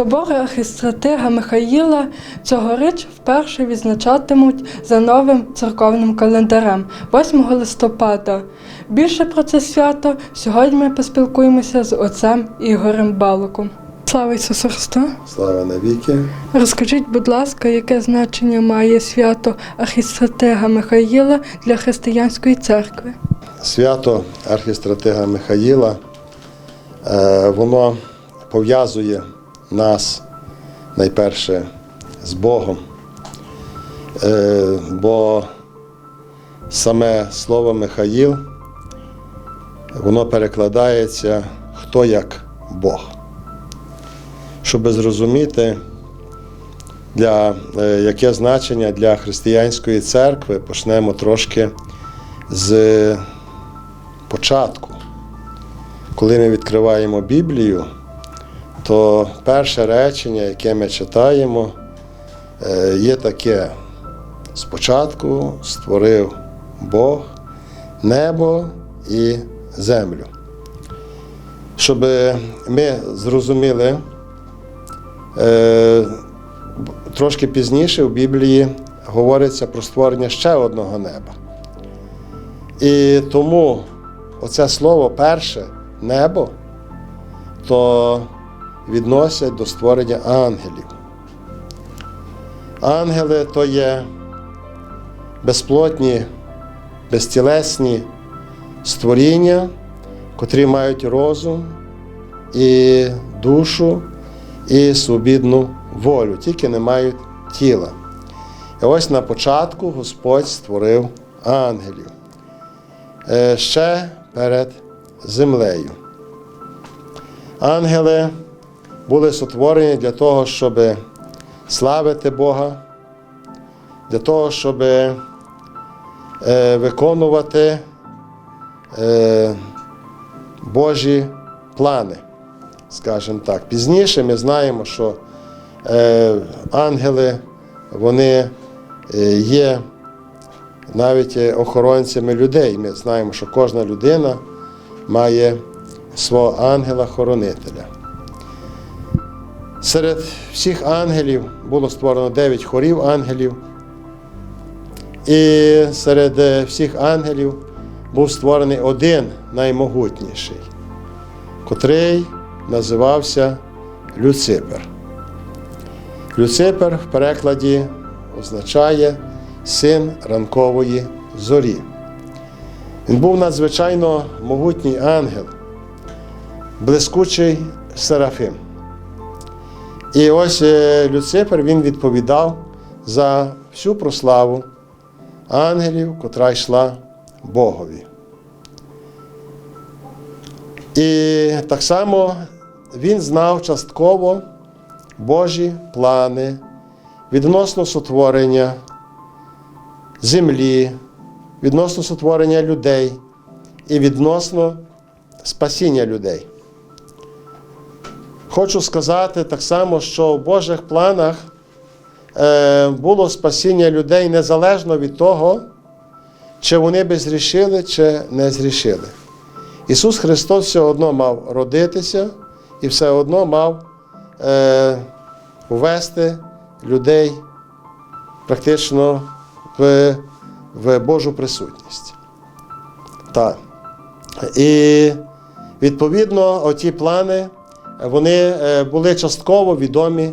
Собор архістратига Михаїла цьогоріч вперше відзначатимуть за новим церковним календарем 8 листопада. Більше про це свято сьогодні ми поспілкуємося з отцем Ігорем Балуком. Слава Ісусу Христу! Слава навіки. Розкажіть, будь ласка, яке значення має свято архістратига Михаїла для християнської церкви? Свято архістратига Михаїла, е, воно пов'язує нас найперше з Богом. Е, Бо саме слово Михаїл, воно перекладається хто як Бог. Щоб зрозуміти, для, е, яке значення для християнської церкви, почнемо трошки з початку. Коли ми відкриваємо Біблію, то перше речення, яке ми читаємо, е, є таке: спочатку створив Бог небо і землю. Щоб ми зрозуміли, е, трошки пізніше в Біблії говориться про створення ще одного неба. І тому оце слово перше небо, то відносять до створення ангелів. Ангели то є безплотні, безтілесні створіння, котрі мають розум і душу, і свобідну волю, тільки не мають тіла. І ось на початку Господь створив ангелів е, ще перед землею. Ангели були сотворені для того, щоб славити Бога, для того, щоб е, виконувати е, Божі плани, скажімо так. Пізніше ми знаємо, що е, ангели вони є навіть охоронцями людей. Ми знаємо, що кожна людина має свого ангела-хоронителя. Серед всіх ангелів було створено 9 хорів ангелів. І серед е, всіх ангелів був створений один наймогутніший, котрий називався Люципер. Люципер в перекладі означає син ранкової зорі. Він був надзвичайно могутній ангел, блискучий серафим. І ось е, Люцифер він відповідав за всю прославу ангелів, котра йшла Богові. І так само він знав частково Божі плани відносно сотворення землі, відносно сотворення людей і відносно спасіння людей. Хочу сказати так само, що в Божих планах е, було спасіння людей незалежно від того, чи вони би зрішили, чи не зрішили. Ісус Христос все одно мав родитися і все одно мав е, ввести людей практично в, в Божу присутність. Так. І відповідно, оті плани вони е, були частково відомі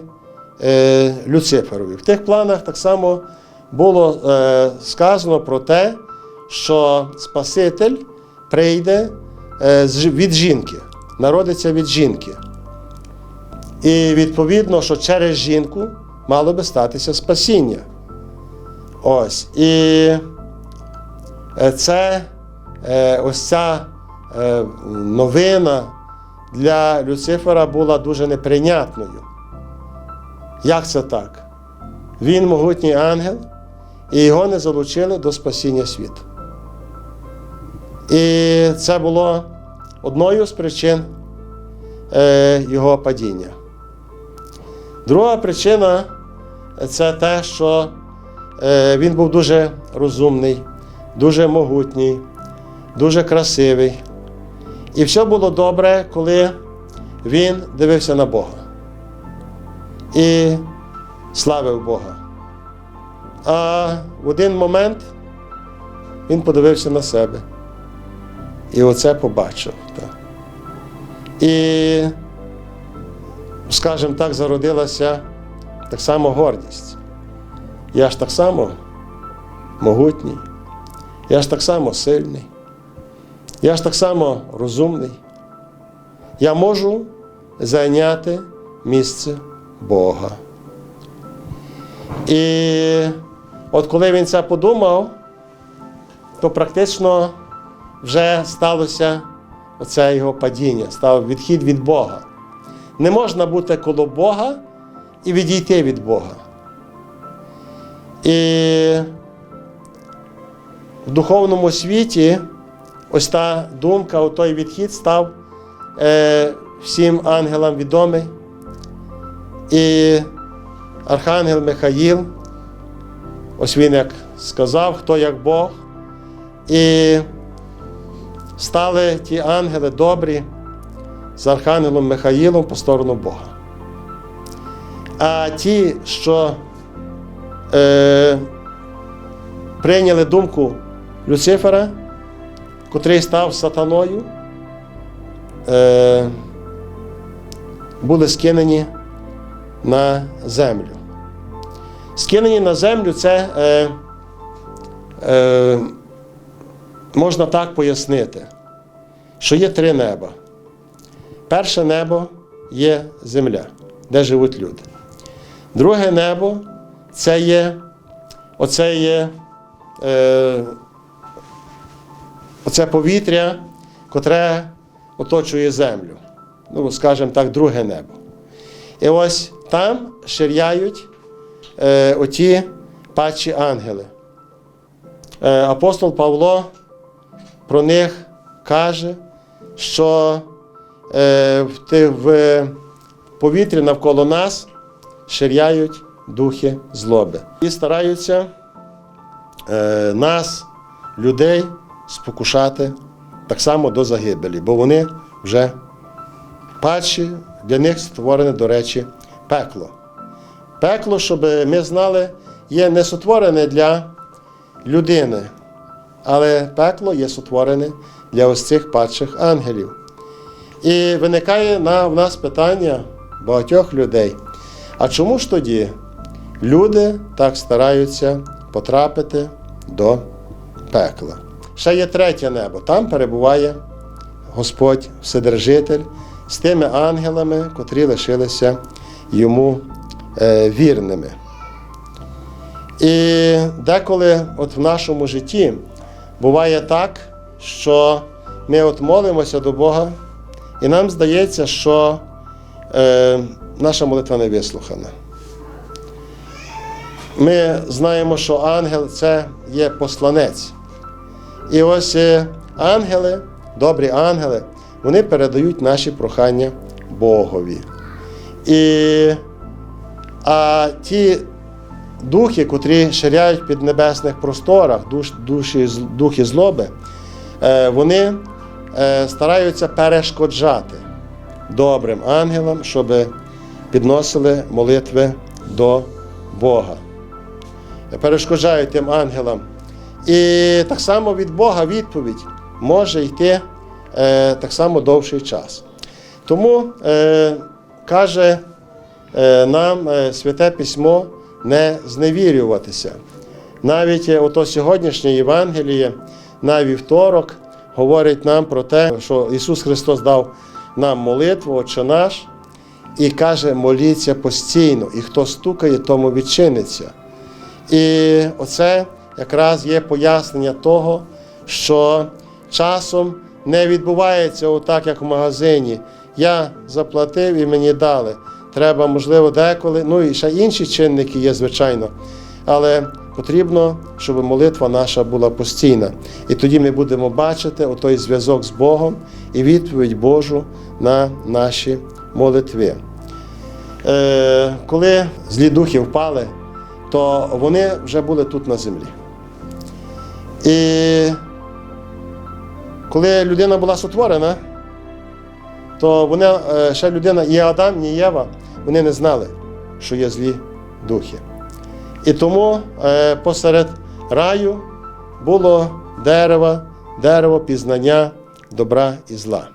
е, Люциферові. В тих планах так само було е, сказано про те, що Спаситель прийде від жінки, народиться від жінки. І відповідно, що через жінку мало би статися спасіння. Ось. І це ось ця новина для Люцифера була дуже неприйнятною. Як це так? Він могутній ангел, і його не залучили до спасіння світу. І це було одною з причин е, його падіння. Друга причина це те, що е, він був дуже розумний, дуже могутній, дуже красивий. І все було добре, коли він дивився на Бога. і славив Бога. А в один момент він подивився на себе. І оце побачив. Так. І, скажімо так, зародилася так само гордість. Я ж так само могутній, я ж так само сильний, я ж так само розумний. Я можу зайняти місце Бога. І от коли він це подумав, то практично вже сталося оце його падіння, став відхід від Бога. Не можна бути коло Бога і відійти від Бога. І в духовному світі ось та думка, той відхід став е, всім ангелам відомий. І Архангел Михаїл, ось він як сказав, хто як Бог. І стали ті ангели добрі з Архангелом Михаїлом по сторону Бога. А ті, що е, прийняли думку Люцифера, котрий став сатаною, е, були скинені на землю. Скинені на землю це е, е, можна так пояснити, що є три неба. Перше небо є земля, де живуть люди. Друге небо це є, оце є оце повітря, котре оточує землю. Ну, скажімо так, друге небо. І ось там ширяють е, оті падші ангели. Е, апостол Павло про них каже, що е, в, в повітрі навколо нас ширяють духи злоби. І стараються е, нас, людей, спокушати так само до загибелі, бо вони вже падші, для них створене, до речі, пекло. Пекло, щоб ми знали, є не сотворене для людини, але пекло є сотворене для ось цих падших ангелів. І виникає на, в нас питання багатьох людей: а чому ж тоді люди так стараються потрапити до пекла? Ще є третє небо, там перебуває Господь Вседержитель з тими ангелами, котрі лишилися йому е, вірними. І деколи от в нашому житті буває так, що ми от молимося до Бога, і нам здається, що е, наша молитва не вислухана. Ми знаємо, що ангел це є посланець. І ось е, ангели, добрі ангели, вони передають наші прохання Богові. І, а ті духи, котрі ширяють в піднебесних просторах, душ, душі, духи злоби, е, вони е, стараються перешкоджати добрим ангелам, щоб підносили молитви до Бога. Перешкоджають тим ангелам. І так само від Бога відповідь може йти е, так само довший час. Тому е, каже е, нам е, Святе Письмо не зневірюватися. Навіть е, ото сьогоднішнє Євангеліє на вівторок говорить нам про те, що Ісус Христос дав нам молитву, Отче наш, і каже, моліться постійно, і хто стукає, тому відчиниться. І оце якраз є пояснення того, що часом не відбувається отак, як в магазині. Я заплатив і мені дали. Треба, можливо, деколи. Ну і ще інші чинники є, звичайно. Але потрібно, щоб молитва наша була постійна. І тоді ми будемо бачити отой зв'язок з Богом і відповідь Божу на наші молитви. Е, коли злі духи впали, то вони вже були тут на землі. І коли людина була сотворена, то вони, е, ще людина, і Адам, ні Єва, вони не знали, що є злі духи. І тому е, посеред раю було дерево, дерево пізнання добра і зла.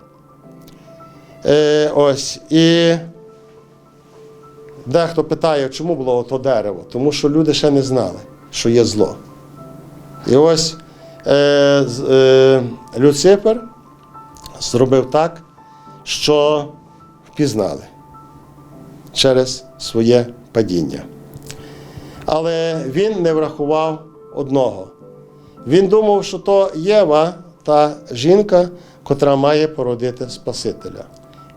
Е, ось, і дехто питає, чому було ото дерево? Тому що люди ще не знали, що є зло. І ось е, е, Люцифер зробив так, що впізнали через своє падіння. Але він не врахував одного. Він думав, що то Єва та жінка, котра має породити Спасителя.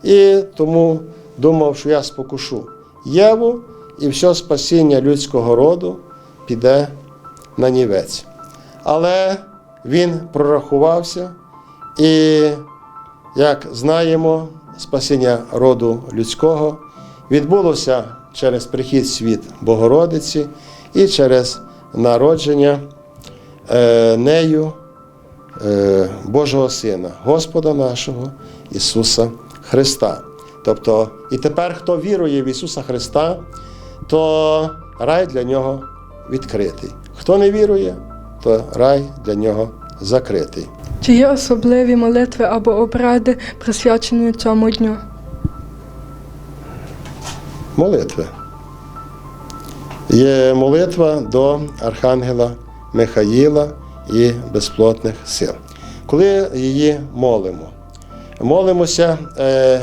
І тому думав, що я спокушу Єву, і все спасіння людського роду піде на нівець. Але він прорахувався, і, як знаємо, спасіння роду людського відбулося через прихід світ Богородиці і через народження е, нею е, Божого Сина, Господа нашого Ісуса Христа. Тобто, і тепер, хто вірує в Ісуса Христа, то рай для нього відкритий. Хто не вірує, то рай для нього закритий. Чи є особливі молитви або обради, присвячені цьому дню? Молитви. Є молитва до Архангела Михаїла і безплотних сил. Коли її молимо, молимося е,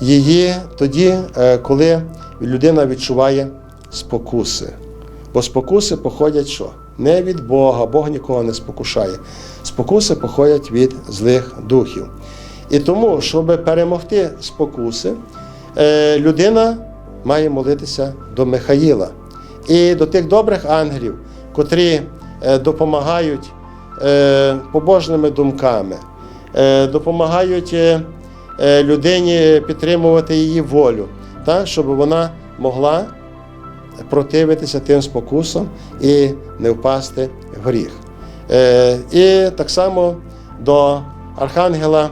її тоді, е, коли людина відчуває спокуси. Бо спокуси походять що? Не від Бога, Бог нікого не спокушає. Спокуси походять від злих духів. І тому, щоб перемогти спокуси, е, людина має молитися до Михаїла і до тих добрих ангелів, котрі е, допомагають е, побожними думками, допомагають людині підтримувати її волю, так, щоб вона могла противитися тим спокусам і не впасти в гріх. Е, І так само до Архангела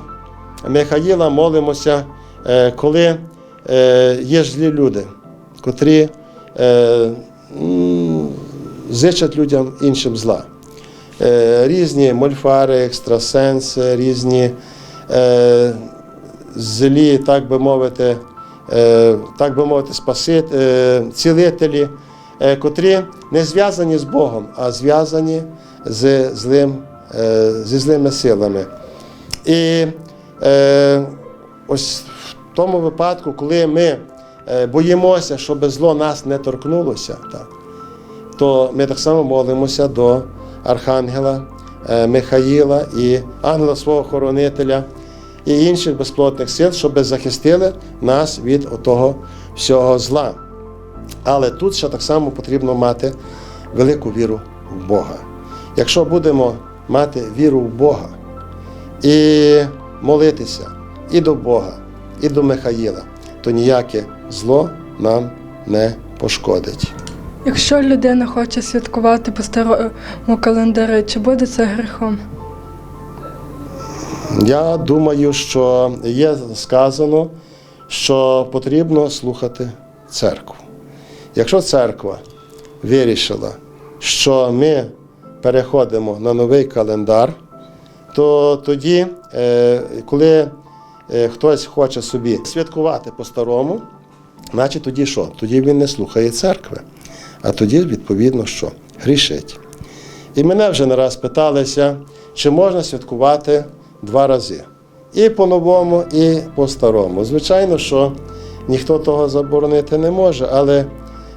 Михаїла молимося, е, коли е, є злі люди, котрі зичать людям іншим зла. Різні мольфари, екстрасенси, різні злі, так би мовити, так би мовити, спаси, е, цілителі, е, котрі не зв'язані з Богом, а зв'язані з злим, е, зі злими силами. І е, ось в тому випадку, коли ми е, боїмося, щоб зло нас не торкнулося, так, то ми так само молимося до Архангела е, Михаїла і ангела свого хоронителя і інших безплотних сил, щоб захистили нас від того всього зла. Але тут ще так само потрібно мати велику віру в Бога. Якщо будемо мати віру в Бога і молитися і до Бога, і до Михаїла, то ніяке зло нам не пошкодить. Якщо людина хоче святкувати по старому календарі, чи буде це гріхом? Я думаю, що є сказано, що потрібно слухати церкву. Якщо церква вирішила, що ми переходимо на новий календар, то тоді, е, коли е, хтось хоче собі святкувати по-старому, значить тоді що? Тоді він не слухає церкви, а тоді, відповідно, що грішить. І мене вже не раз питалися, чи можна святкувати два рази. І по-новому, і по-старому. Звичайно, що ніхто того заборонити не може, але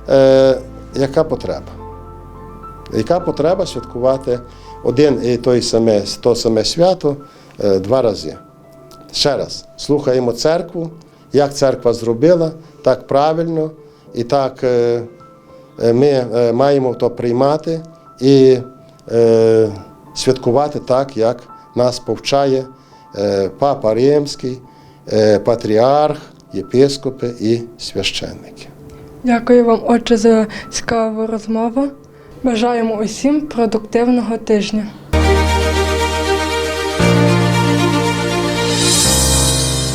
е, яка потреба? Яка потреба святкувати один і той саме, то саме свято е, два рази? Ще раз, слухаємо церкву, як церква зробила, так правильно, і так е, е, ми е, маємо то приймати і е, святкувати так, як нас повчає е, Папа Римський, е, патріарх, єпископи і священники. Дякую вам, отче, за цікаву розмову. Бажаємо усім продуктивного тижня.